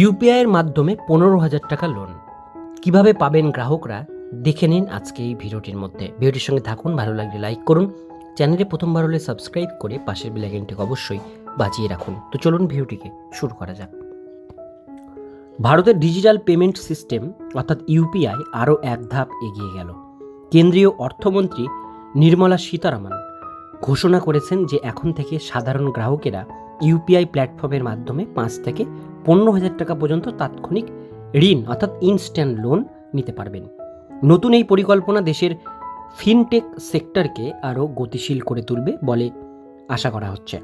ইউপিআইয়ের মাধ্যমে পনেরো হাজার টাকা লোন কীভাবে পাবেন গ্রাহকরা? দেখে নিন আজকে এই ভিডিওটির মধ্যে। ভিডিওটির সঙ্গে থাকুন, ভালো লাগলে লাইক করুন। চ্যানেলে প্রথমবার হলে সাবস্ক্রাইব করে পাশের বেলাইকনটিকে অবশ্যই বাজিয়ে রাখুন। তো চলুন ভিডিওটিকে শুরু করা যাক। ভারতের ডিজিটাল পেমেন্ট সিস্টেম, অর্থাৎ ইউপিআই আরও এক ধাপ এগিয়ে গেল। কেন্দ্রীয় অর্থমন্ত্রী নির্মলা সীতারামন ঘোষণা করেছেন যে এখন থেকে সাধারণ গ্রাহকেরা ইউপিআই প্ল্যাটফর্মের মাধ্যমে পাঁচ থেকে পনেরো হাজার টাকা পর্যন্ত তাৎক্ষণিক ঋণ, অর্থাৎ ইনস্ট্যান্ট লোন নিতে পারবেন। নতুন এই পরিকল্পনা দেশের ফিনটেক সেক্টরকে আরও গতিশীল করে তুলবে বলে আশা করা হচ্ছে।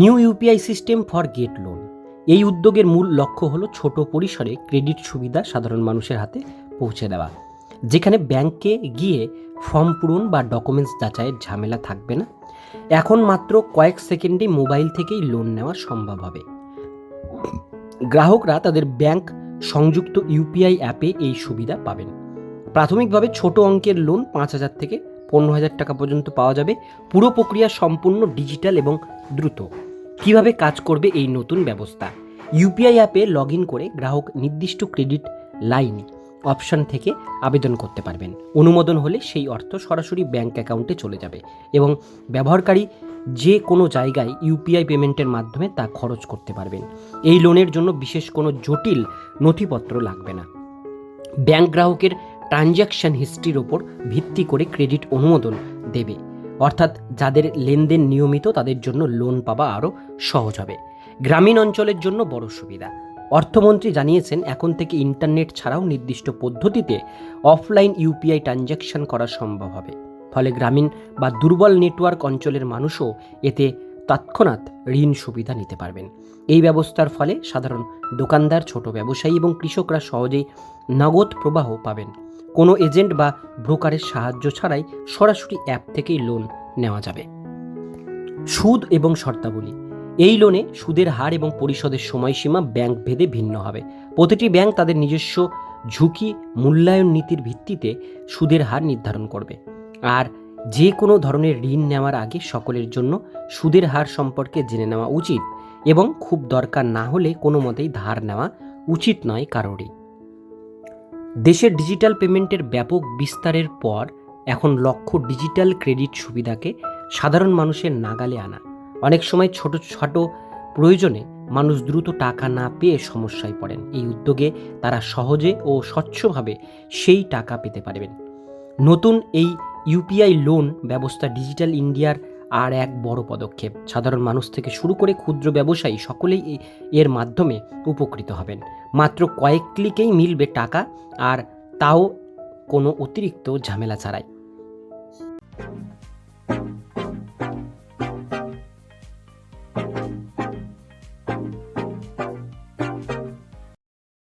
New UPI system for get loan এই উদ্যোগের মূল লক্ষ্য হলো ছোট পরিসরে ক্রেডিট সুবিধা সাধারণ মানুষের হাতে পৌঁছে দেওয়া, যেখানে ব্যাংকে গিয়ে ফর্ম পূরণ বা ডকুমেন্টস যাচাইয়ের ঝামেলা থাকবে না। এখন মাত্র কয়েক সেকেন্ডে মোবাইল থেকেই লোন নেওয়া সম্ভব হবে। গ্রাহকরা তাদের ব্যাংক সংযুক্ত ইউপিআই অ্যাপে এই সুবিধা পাবেন। প্রাথমিকভাবে ছোট অঙ্কের লোন পাঁচ হাজার থেকে পনেরো হাজার টাকা পর্যন্ত পাওয়া যাবে। পুরো প্রক্রিয়া সম্পূর্ণ ডিজিটাল এবং দ্রুত। কীভাবে কাজ করবে এই নতুন ব্যবস্থা? ইউপিআই অ্যাপে লগ ইন করে গ্রাহক নির্দিষ্ট ক্রেডিট লাইন অপশন থেকে আবেদন করতে পারবেন। অনুমোদন হলে সেই অর্থ সরাসরি ব্যাংক অ্যাকাউন্টে চলে যাবে এবং ব্যবহারকারী যে কোনো জায়গায় ইউপিআই পেমেন্টের মাধ্যমে তা খরচ করতে পারবেন। এই লোনের জন্য বিশেষ কোনো জটিল নথিপত্র লাগবে না। ব্যাংক গ্রাহকের ট্রানজ্যাকশন হিস্ট্রির ওপর ভিত্তি করে ক্রেডিট অনুমোদন দেবে। অর্থাৎ যাদের লেনদেন নিয়মিত, তাদের জন্য লোন পাওয়া আরও সহজ হবে। গ্রামীণ অঞ্চলের জন্য বড় সুবিধা। অর্থমন্ত্রী জানিয়েছেন, এখন থেকে ইন্টারনেট ছাড়াও নির্দিষ্ট পদ্ধতিতে অফলাইন ইউপিআই ট্রানজ্যাকশন করা সম্ভব হবে। ফলে গ্রামীণ বা দুর্বল নেটওয়ার্ক অঞ্চলের মানুষও এতে তৎক্ষণাৎ ঋণ সুবিধা নিতে পারবেন। এই ব্যবস্থার ফলে সাধারণ দোকানদার, ছোট ব্যবসায়ী এবং কৃষকরা সহজেই নগদ প্রবাহ পাবেন। কোনো এজেন্ট বা ব্রোকারের সাহায্য ছাড়াই সরাসরি অ্যাপ থেকেই লোন নেওয়া যাবে। সুদ এবং শর্তাবলী। এই লোনে সুদের হার এবং পরিশোধের সময়সীমা ব্যাংক ভেদে ভিন্ন হবে। প্রতিটি ব্যাংক তাদের নিজস্ব ঝুঁকি মূল্যায়ন নীতির ভিত্তিতে সুদের হার নির্ধারণ করবে। আর যে কোনো ধরনের ঋণ নেওয়ার আগে সকলের জন্য সুদের হার সম্পর্কে জেনে নেওয়া উচিত এবং খুব দরকার না হলে কোনো মতেই ধার নেওয়া উচিত নয় কারোরই। দেশের ডিজিটাল পেমেন্টের ব্যাপক বিস্তারের পর এখন লক্ষ্য ডিজিটাল ক্রেডিট সুবিধাকে সাধারণ মানুষের নাগালে আনা। অনেক সময় ছোট ছোট প্রয়োজনে মানুষ দ্রুত টাকা না পেয়ে সমস্যায় পড়েন। এই উদ্যোগে তারা সহজে ও স্বচ্ছভাবে সেই টাকা পেতে পারবেন। নতুন এই ইউপিআই লোন ব্যবস্থা ডিজিটাল ইন্ডিয়ার আর এক বড় পদক্ষেপ। সাধারণ মানুষ থেকে শুরু করে ক্ষুদ্র ব্যবসায়ী সকলেই এর মাধ্যমে উপকৃত হবেন। মাত্র কয়েক ক্লিকেই মিলবে টাকা, আর তাও কোনো অতিরিক্ত ঝামেলা ছাড়াই।